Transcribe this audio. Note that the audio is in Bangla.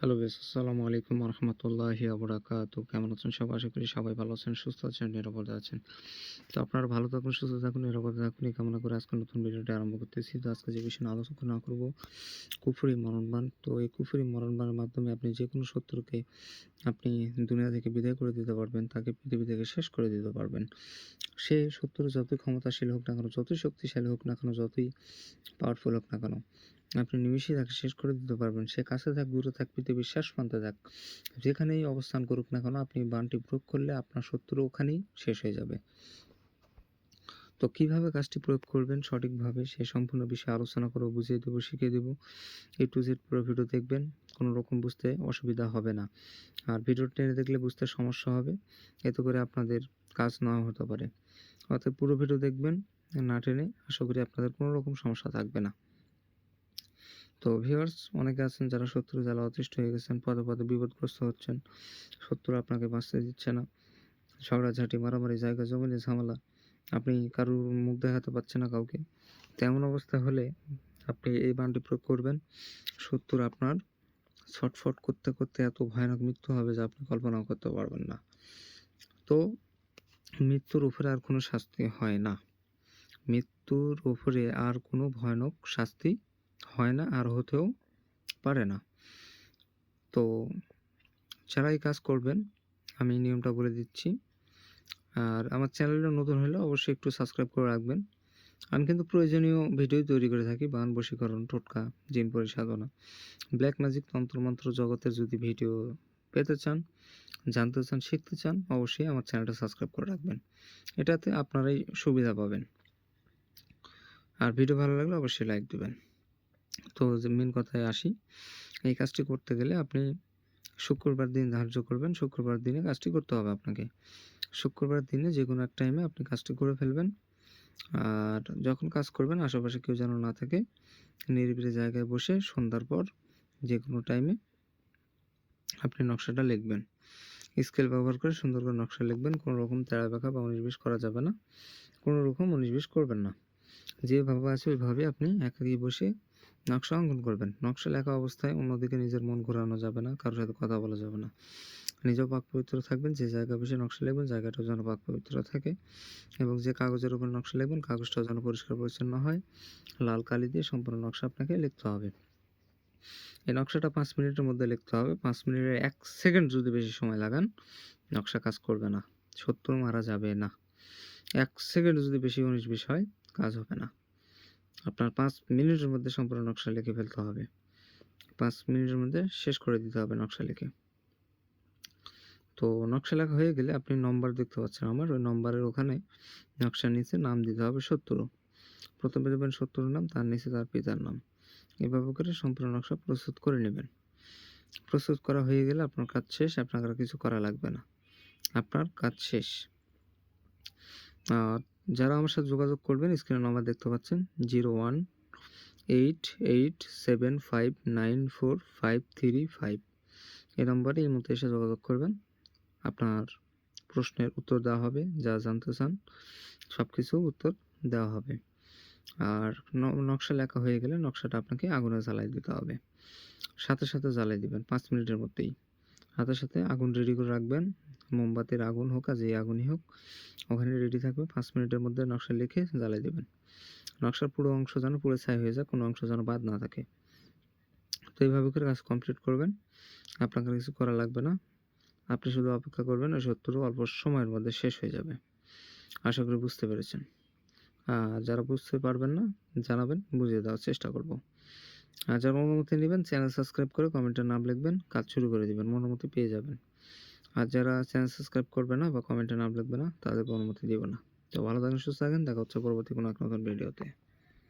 হ্যালো বেশ আসসালামু আলাইকুম রহমতুল্লাহি আবরাকাত কেমন আছেন সবাই আশা করি সবাই ভালো আছেন, সুস্থ আছেন, নিরাপদে আছেন। তো আপনারা ভালো থাকুন, সুস্থ থাকুন, নিরাপদে থাকুন। এই কামনা করে আজকে নতুন ভিডিওটি আরম্ভ করতেছি। তো আজকে যে বিষয়ে আলোচনা করব, কুফুরি মরণবান। তো এই কুফুরি মরণবানের মাধ্যমে আপনি যে কোনো শত্রুকে আপনি দুনিয়া থেকে বিদায় করে দিতে পারবেন, তাকে পৃথিবী থেকে শেষ করে দিতে পারবেন। সে শত্রু যতই ক্ষমতাশীল হোক না কেন, যতই শক্তিশালী হোক না কেন, যতই পাওয়ারফুল হোক না কেন, আপনি নিমিষেই তাকে শেষ করে দিতে পারবেন। সে কাছে থাক, দূরে থাক, পৃথিবীর শেষ প্রান্তে থাক, যেখানেই অবস্থান করুক না কেন, আপনি বানটি প্রয়োগ করলে আপনার শত্রু ওখানেই শেষ হয়ে যাবে। তো কীভাবে কাজটি প্রয়োগ করবেন? সঠিকভাবে সে সম্পূর্ণ বিষয়ে আলোচনা করে বুঝিয়ে দেবো, শিখিয়ে দেবো। এ টু জেড পুরো ভিডিও দেখবেন, কোনো রকম বুঝতে অসুবিধা হবে না। আর ভিডিও টেনে দেখলে বুঝতে সমস্যা হবে। এতে করে আপনাদের কাজ না হতে পারে। অর্থাৎ পুরো ভিডিও দেখবেন, না টেনে আশা করি আপনাদের কোনো রকম সমস্যা থাকবে না। তো ভিউয়ার্স অনেকে আছেন যারা শত্রু জ্বালা অতিষ্ঠ হয়ে গেছেন, পদে পদে বিপদগ্রস্ত হচ্ছেন, শত্রু আপনাকে বাঁচতে দিচ্ছে না। ঝগড়াঝাঁটি মারামারি, জায়গা, জমিনে ঝামেলা, আপনি কারুর মুখ দেখাতে পারছেন না কাউকে। তেমন অবস্থা হলে আপনি এই বানটি প্রয়োগ করবেন। শত্রুর আপনার ছটফট করতে করতে এত ভয়ানক মৃত্যু হবে যে আপনি কল্পনাও করতে পারবেন না। তো মৃত্যুর উপরে আর কোনো শাস্তি হয় না। মৃত্যুর উপরে আর কোনো ভয়ানক শাস্তি হয় না আর হতেও পারে না। তো যারা কাজ করবেন, আমি নিয়মটা বলে দিচ্ছি। আর আমার চ্যানেলটা নতুন হলে অবশ্যই একটু সাবস্ক্রাইব করে রাখবেন। আমি কিন্তু প্রয়োজনীয় ভিডিও তৈরি করে থাকি, বান, বশীকরণ, টোটকা, জিন পরিসাধনা। ব্ল্যাক ম্যাজিক তন্ত্রমন্ত্র জগতের যদি ভিডিও পেতে চান জানতে চান, শিখতে চান, অবশ্যই আমার চ্যানেলটা সাবস্ক্রাইব করে রাখবেন। এটাতে আপনারাই সুবিধা পাবেন। আর ভিডিও ভালো লাগলে অবশ্যই লাইক দেবেন। তো মেন কথায় আসি, এই কাজটি করতে গেলে আপনি শুক্রবার দিন ধার্য করবেন। শুক্রবার দিনে কাজটি করতে হবে আপনাকে। শুক্রবার দিনে যে কোনো এক টাইমে আপনি কাজটি করে ফেলবেন। আর যখন কাজ করবেন, আশেপাশে কেউ যেন না থাকে, নিরিবিলি জায়গায় বসে সন্ধ্যার পর যে কোনো টাইমে আপনি নকশাটা লিখবেন। স্কেল ব্যবহার করে সুন্দর করে নকশা লিখবেন, কোনো রকম তেড়া বেঁকা বা উনিশ করা যাবে না। কোনো রকম উনিশ করবেন না। যেভাবে আছে ওইভাবে আপনি একাকি বসে নকশা অঙ্কন করবেন। নকশা লেখা অবস্থায় অন্যদিকে নিজের মন ঘোরানো যাবে না, কারোর সাথে কথা বলা যাবে না। নিজেও পাক পবিত্র থাকবেন, যে জায়গা বসে নকশা লিখবেন, জায়গাটাও যেন পাক পবিত্র থাকে এবং যে কাগজের উপর নকশা লিখবেন, কাগজটাও যেন পরিষ্কার পরিচ্ছন্ন হয়। লাল কালি দিয়ে সম্পূর্ণ নকশা আপনাকে লিখতে হবে। এই নকশাটা পাঁচ মিনিটের মধ্যে লিখতে হবে। পাঁচ মিনিটের এক সেকেন্ড যদি বেশি সময় লাগান, নকশা কাজ করবে না। শত্রু মারা যাবে না। এক সেকেন্ড যদি বেশি উনিশ বিশ হয়, কাজ হবে না। আপনার পাঁচ মিনিটের মধ্যে সম্পূর্ণ নকশা লিখে ফেলতে হবে। পাঁচ মিনিটের মধ্যে শেষ করে দিতে হবে নকশা লিখে। তো নকশা লেখা হয়ে গেলে আপনি নম্বর দেখতে পাচ্ছেন আমার। ওই নম্বরের ওখানে নকশার নিচে নাম দিতে হবে শত্রু প্রথমে দেবেন শত্রুর নাম, তার নিচে তার পিতার নাম। এভাবে করে সম্পূর্ণ নকশা প্রস্তুত করে নেবেন। প্রস্তুত করা হয়ে গেলে আপনার কাজ শেষ আপনার আর কিছু করা লাগবে না। আপনার কাজ শেষ। যারা আমার সাথে যোগাযোগ করবেন স্ক্রিনে নাম্বার দেখতে পাচ্ছেন, zero one eight eight seven five nine four five three five. এই নম্বরে এই মতো এসে যোগাযোগ করবেন। আপনার প্রশ্নের উত্তর দেওয়া হবে, যা জানতে চান সব কিছু উত্তর দেওয়া হবে। আর নকশা লেখা হয়ে গেলে নকশাটা আপনাকে আগুনে জ্বালাই দিতে হবে। সাথে সাথে জ্বালাই দিবেন, পাঁচ মিনিটের মধ্যেই। সাথে সাথে আগুন রেডি করে রাখবেন। মোমবাতির আগুন হোক আর যে আগুনই হোক, ওখানে রেডি থাকবে, পাঁচ মিনিটের মধ্যে নকশা লিখে জ্বালাই দেবেন। নকশার পুরো অংশ যেন পুরো ছাই হয়ে যায়, কোনো অংশ যেন বাদ না থাকে। তো এইভাবে করে কাজ কমপ্লিট করবেন। আপনাকে কিছু করা লাগবে না। আপনি শুধু অপেক্ষা করবেন, ওই শত্রু অল্প সময়ের মধ্যে শেষ হয়ে যাবে। আশা করি বুঝতে পেরেছেন। যারা বুঝতে পারবেন না, জানাবেন, বুঝিয়ে দেওয়ার চেষ্টা করব। আর যারা অনুমতি নেবেন, চ্যানেল সাবস্ক্রাইব করে কমেন্টের নাম লিখবেন, কাজ শুরু করে দেবেন, অনুমতি পেয়ে যাবেন। আর যারা চ্যানেল সাবস্ক্রাইব করবে না বা কমেন্টের নাম লিখবে না, তাদেরকে অনুমতি দেবো না। তো ভালো থাকেন, সুস্থ থাকেন, দেখা হচ্ছে পরবর্তী কোনো এক নতুন ভিডিওতে।